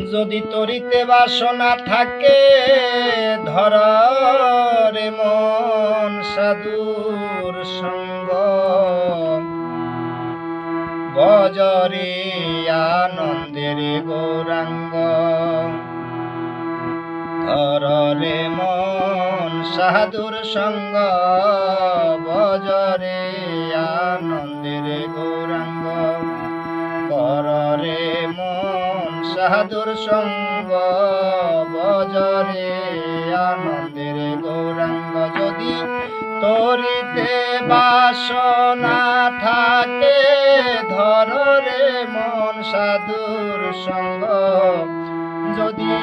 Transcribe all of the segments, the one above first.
যদি তরিতে বাসনা থাকে ধর রে মন সাধুর সঙ্গ। বজরে আনন্দের গৌরাঙ্গ। ধর রে মন সাধুর সঙ্গ বজরে আনন্দের সাধুর সঙ্গ বজরে আনন্দের গৌরাঙ্গ যদি তরিতে বাসনা থাকে ধরে মন সাধুর সঙ্গ যদি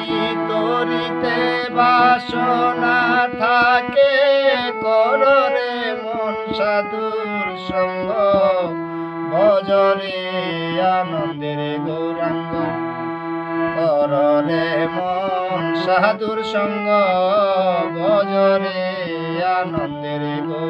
তরিতে বাসনা থাকে, কররে মন সাধুর সঙ্গ ভজরে আনন্দের গৌরাঙ্গ কররে মন সাধুর সঙ্গ বজরে আনন্দের গৌরাঙ্গ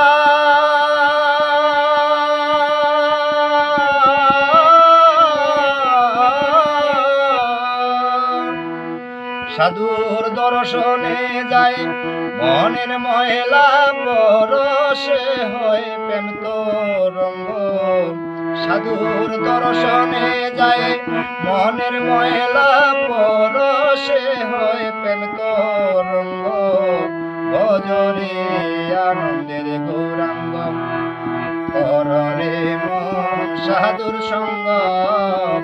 সাধুর দর্শনে যায় মনের ময়লা পরশে হয় প্রেম তো রঙ্গ সাধুর দর্শনে যায় মনের ময়লা পরশে হয় প্রেম তো রঙ্গ ভজরে আনন্দের গৌরাঙ্গ কররে মন সাধুর সঙ্গ।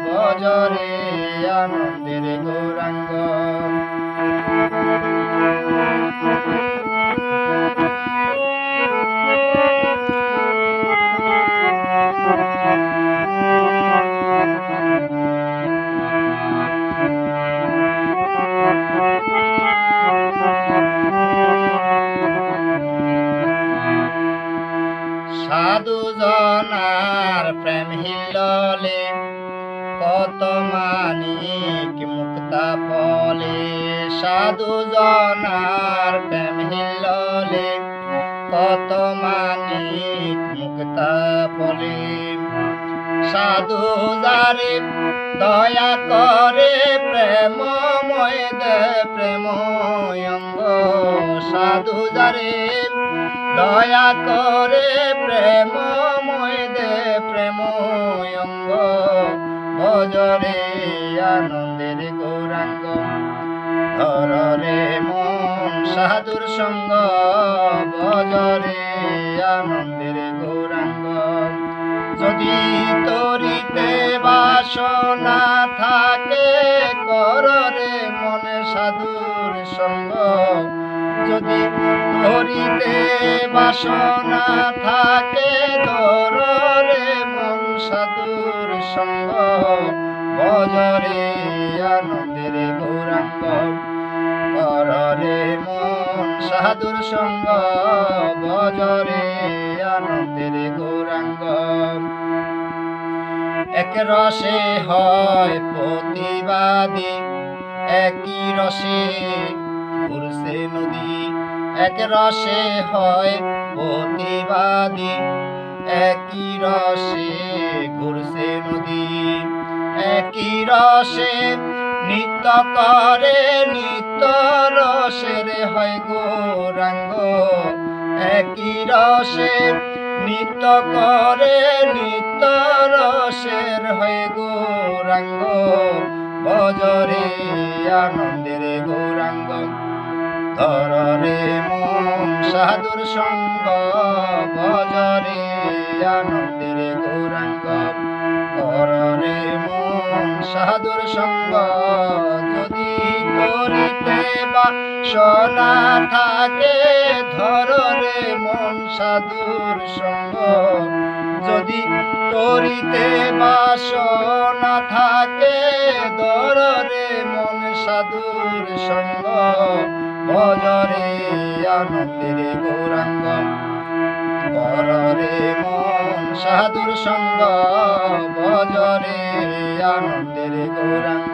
ভজরে আনন্দের গৌরাঙ্গ। মানিক মুক্তা ফলে সাধু জনার প্রেম হিললে কত মানিক মুক্তা ফলে সাধু যারে দয়া করে প্রেমময় দে প্রেময়ঙ্গ সাধু যারে দয়া করে প্রেমময় দে প্রেময়ঙ্গ ভজরে আনন্দের গৌরাঙ্গ। ধরে মন সাধুর সঙ্গ ভজরে আনন্দের গৌরাঙ্গ। যদি তরিতে বাসনা থাকে কররে মনে সাধুর সঙ্গ। যদি তরিতে বাসনা থাকে ধরে সঙ্গ বজরে আনন্দের গৌরাঙ্গ কররে মন সাধুর সঙ্গ বজরে আনন্দের গৌরাঙ্গ এক রসে হয় প্রতিবাদী একই রসে ঘুরছে নদী এক রসে হয় প্রতিবাদী। একই রসে ঘুরছে নদী, একই রসে নিত্য করে, নিত্য রসের হয় গৌরাঙ্গ। একই রসে নিত্য করে, নিত্য রসের হয় গৌরাঙ্গ। বজরে আনন্দের গৌরাঙ্গ ধরে মন সাধুর সঙ্গ। ভজরে আনন্দের গৌরাঙ্গ কররে সাধুর সঙ্গ। যদি করিতে বা সোনা থাকে ধরে মন সাধুর সঙ্গ। যদি তরিতে বাসনা থাকে দররে মন সাধুর সঙ্গ। বজরে আনন্দের গৌরাঙ্গ কররে মন সাধুর সঙ্গ বজরে আনন্দের গৌরাঙ্গ।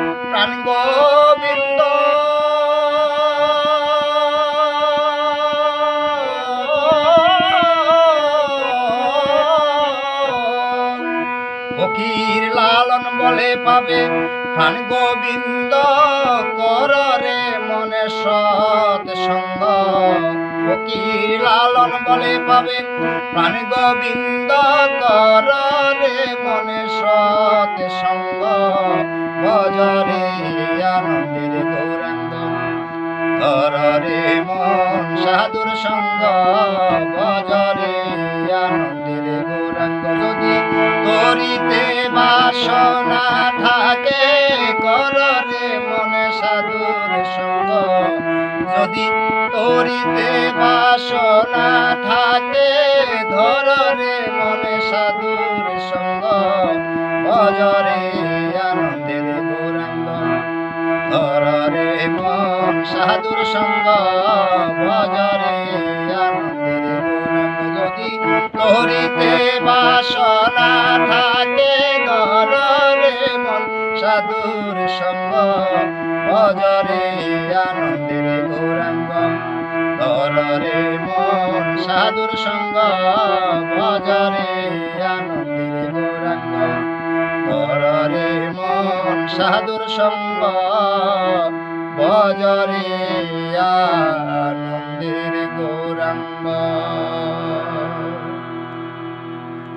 প্রাণ গোবিন্দ ফকির লালন বলে পাবে প্রাণ গোবিন্দ কররে মনে সৎ সঙ্গ। ফকির লালন বলে পাবে প্রাণ গোবিন্দ কররে মনে সৎ ভজরে আনন্দের গৌরাঙ্গ। কররে মন সাধুর সঙ্গ, ভজরে আনন্দের গৌরাঙ্গ। যদি তরিতে বাসনা থাকে কররে মনে সাধুর সঙ্গ। যদি তরিতে বাসনা থাকে ধরে মনে সাধুর সঙ্গ ভজরে আনন্দের গৌরাঙ্গ। ধরে মন সাধুর সঙ্গ ভজরে আনন্দের গৌরাঙ্গ। যদি তরিতে বাসনা থাকে ধরে মন সাধুর সঙ্গ ভজরে আনন্দের গৌরাঙ্গ। ধরে মন সাধুর সঙ্গ ভজরে আনন্দের গৌরাঙ্গ। ধরে মন সাধুর সঙ্গ ভজরে আনন্দের